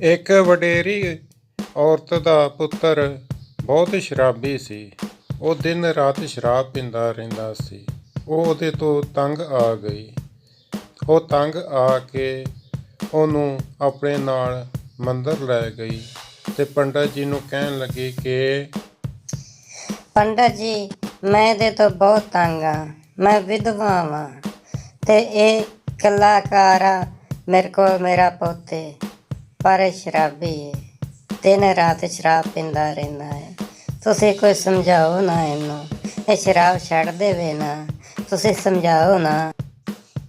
ਇੱਕ ਵਡੇਰੀ ਔਰਤ ਦਾ ਪੁੱਤਰ ਬਹੁਤ ਸ਼ਰਾਬੀ ਸੀ। ਉਹ ਦਿਨ ਰਾਤ ਸ਼ਰਾਬ ਪੀਂਦਾ ਰਹਿੰਦਾ ਸੀ। ਉਹ ਉਹਦੇ ਤੋਂ ਤੰਗ ਆ ਗਈ। ਉਹ ਤੰਗ ਆ ਕੇ ਉਹਨੂੰ ਆਪਣੇ ਨਾਲ ਮੰਦਰ ਲੈ ਗਈ ਤੇ ਪੰਡਤ ਜੀ ਨੂੰ ਕਹਿਣ ਲੱਗੀ ਕਿ ਪੰਡਤ ਜੀ, ਮੈਂ ਇਹਦੇ ਤੋਂ ਬਹੁਤ ਤੰਗ ਆ। ਮੈਂ ਵਿਧਵਾ ਵਾਂ ਤੇ ਇਹ ਕਲਾਕਾਰ ਆ ਮੇਰੇ ਕੋਲ ਮੇਰਾ ਪੋਤੇ। ਪਰ ਸ਼ਰਾਬੀ ਹੈ। ਦਿਨ ਰਾਤ ਸ਼ਰਾਬ ਪੀਂਦਾ ਰਹਿੰਦਾ ਹੈ। ਤੁਸੀਂ ਕੋਈ ਸਮਝਾਓ ਨਾ ਇਹਨੂੰ। ਇਹ ਸ਼ਰਾਬ ਛੱਡ ਦੇਵੇ ਨਾ। ਤੁਸੀਂ ਸਮਝਾਓ ਨਾ।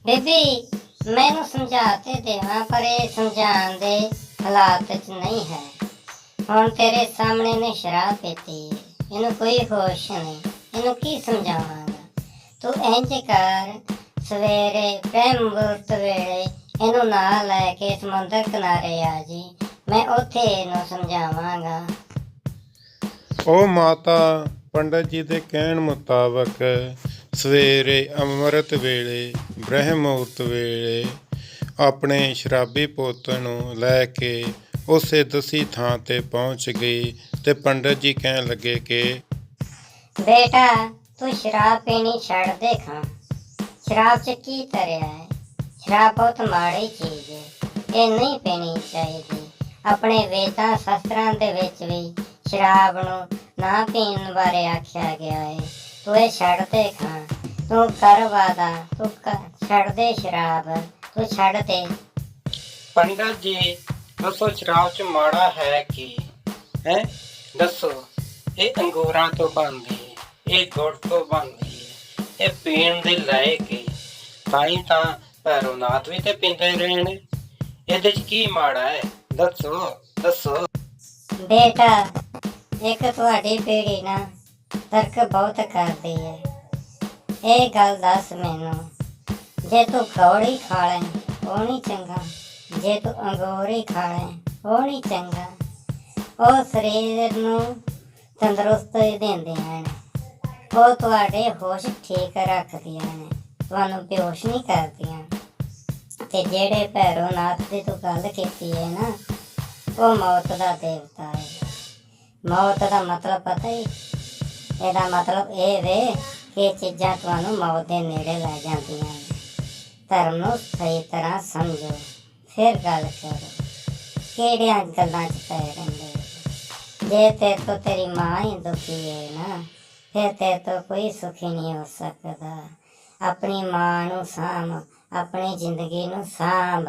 ਬੀਬੀ ਮੈਨੂੰ ਸਮਝਾ ਦੇਵਾਂ, ਪਰ ਇਹ ਸਮਝਾਉਣ ਦੇ ਹਾਲਾਤ 'ਚ ਨਹੀਂ ਹੈ। ਹੁਣ ਤੇਰੇ ਸਾਹਮਣੇ ਨੇ ਸ਼ਰਾਬ ਪੀਤੀ ਹੈ। ਇਹਨੂੰ ਕੋਈ ਹੋਸ਼ ਨਹੀਂ। ਇਹਨੂੰ ਕੀ ਸਮਝਾਵਾਂਗਾ? ਤੂੰ ਇੰਜ ਕਰ। ਸਵੇਰੇ ਬ੍ਰਹਮ ਮੁਹੂਰਤ ਵੇਲੇ ਇਹਨੂੰ ਨਾਲ ਲੈ ਕੇ ਸਮੁੰਦਰ ਕਿਨਾਰੇ ਆ ਜੀ। ਮੈਂ ਉੱਥੇ ਇਹਨੂੰ ਸਮਝਾਵਾਂਗਾ। ਉਹ ਮਾਤਾ ਪੰਡਤ ਜੀ ਦੇ ਕਹਿਣ ਮੁਤਾਬਕ ਸਵੇਰੇ ਅੰਮ੍ਰਿਤ ਵੇਲੇ ਬ੍ਰਹਮ ਮੁਹੂਰਤ ਵੇਲੇ ਆਪਣੇ ਸ਼ਰਾਬੀ ਪੁੱਤ ਨੂੰ ਲੈ ਕੇ ਉਸੇ ਦਸੀ ਥਾਂ ਤੇ ਪਹੁੰਚ ਗਈ ਤੇ ਪੰਡਤ ਜੀ ਕਹਿਣ ਲੱਗੇ ਕਿ ਬੇਟਾ ਤੂੰ ਸ਼ਰਾਬ ਪੀਣੀ ਛੱਡ ਦੇ ਖਾਂ। ਸ਼ਰਾਬ 'ਚ ਕੀ ਤਰਿਆ ਹੈ? ਸ਼ਰਾਬ ਬਹੁਤ ਮਾੜੀ ਚੀਜ਼ ਹੈ ਇਹ ਨਹੀਂ ਪੀਣੀ ਚਾਹੀਦੀ। ਆਪਣੇ ਵੇਦਾਂ ਸ਼ਾਸਤਰਾਂ ਦੇ ਵਿੱਚ ਵੀ ਸ਼ਰਾਬ ਨੂੰ ਨਾ ਪੀਣ ਬਾਰੇ ਆਖਿਆ ਗਿਆ ਹੈ ਤੂੰ ਇਹ ਛੱਡ ਦੇ ਖਾਂ, ਤੂੰ ਕਰ ਵਾਦਾ, ਤੂੰ ਛੱਡ ਦੇ ਸ਼ਰਾਬ, ਤੂੰ ਛੱਡ ਦੇ। ਪੰਡਤ ਜੀ, ਦੱਸੋ ਸ਼ਰਾਬ ਚ ਮਾੜਾ ਹੈ ਕੀ? ਹੈ? ਦੱਸੋ, ਇਹ ਅੰਗੂਰਾਂ ਤੋਂ ਬਣਦੀ ਹੈ ਇਹ ਗੁੜ ਤੋਂ ਬਣਦੀ ਹੈ ਇਹ ਪੀਣ ਦੇ ਲਾਇਕ ਹੈ ਤਾਂ ਹੀ ਤਾਂ ਭੈਰੋਨਾਥ ਵੀ ਤੇ ਪੀਂਦੇ ਰਹੇ ਨੇ ਇਹਦੇ ਚ ਕੀ ਮਾੜਾ ਹੈ? ਦੱਸੋ ਦੱਸੋ। ਬੇਟਾ, ਇੱਕ ਤੁਹਾਡੀ ਪੀੜੀ ਨਾ ਤਰਕ ਬਹੁਤ ਕਰਦੀ ਹੈ। ਇਹ ਗੱਲ ਦੱਸ ਮੈਨੂੰ, ਜੇ ਤੂੰ ਖੌੜੀ ਖਾ ਲੈ, ਉਹ ਨਹੀਂ ਚੰਗਾ। ਜੇ ਤੂੰ ਅੰਗੂਰੀ ਖਾ ਲੈ, ਉਹ ਨਹੀਂ ਚੰਗਾ। ਉਹ ਸਰੀਰ ਨੂੰ ਤੰਦਰੁਸਤੀ ਦਿੰਦੀਆਂ ਨੇ। ਉਹ ਤੁਹਾਡੇ ਹੋਸ਼ ਠੀਕ ਰੱਖਦੀਆਂ ਨੇ, ਤੁਹਾਨੂੰ ਬੇਹੋਸ਼ ਨਹੀਂ ਕਰਦੀਆਂ। ਤੇ ਜਿਹੜੇ ਭੈਰੋਨਾਥ ਦੀ ਤੂੰ ਗੱਲ ਕੀਤੀ ਹੈ ਨਾ, ਉਹ ਮੌਤ ਦਾ ਦੇਵਤਾ ਹੈ। ਮੌਤ ਦਾ ਮਤਲਬ ਪਤਾ ਹੀ, ਇਹਦਾ ਮਤਲਬ ਇਹ ਵੇ ਕਿ ਚੀਜ਼ਾਂ ਤੁਹਾਨੂੰ ਮੌਤ ਦੇ ਨੇੜੇ ਲੈ ਜਾਂਦੀਆਂ ਧਰਮ ਨੂੰ ਸਹੀ ਤਰ੍ਹਾਂ ਸਮਝੋ। ਫਿਰ ਗੱਲ ਕਰੋ, ਕਿਹੜੀਆਂ ਗੱਲਾਂ 'ਚ ਪੈ ਰਹਿੰਦੇ ਜੇ ਤੇ ਤੋਂ ਤੇਰੀ ਮਾਂ ਹੀ ਦੁਖੀ ਹੈ ਨਾ, ਫਿਰ ਤੇ ਤੋਂ ਕੋਈ ਸੁਖੀ ਨਹੀਂ ਹੋ ਸਕਦਾ। ਆਪਣੀ ਮਾਂ ਨੂੰ ਸਾਂਭ ਆਪਣੀ ਜ਼ਿੰਦਗੀ ਨੂੰ ਸਾਂਭ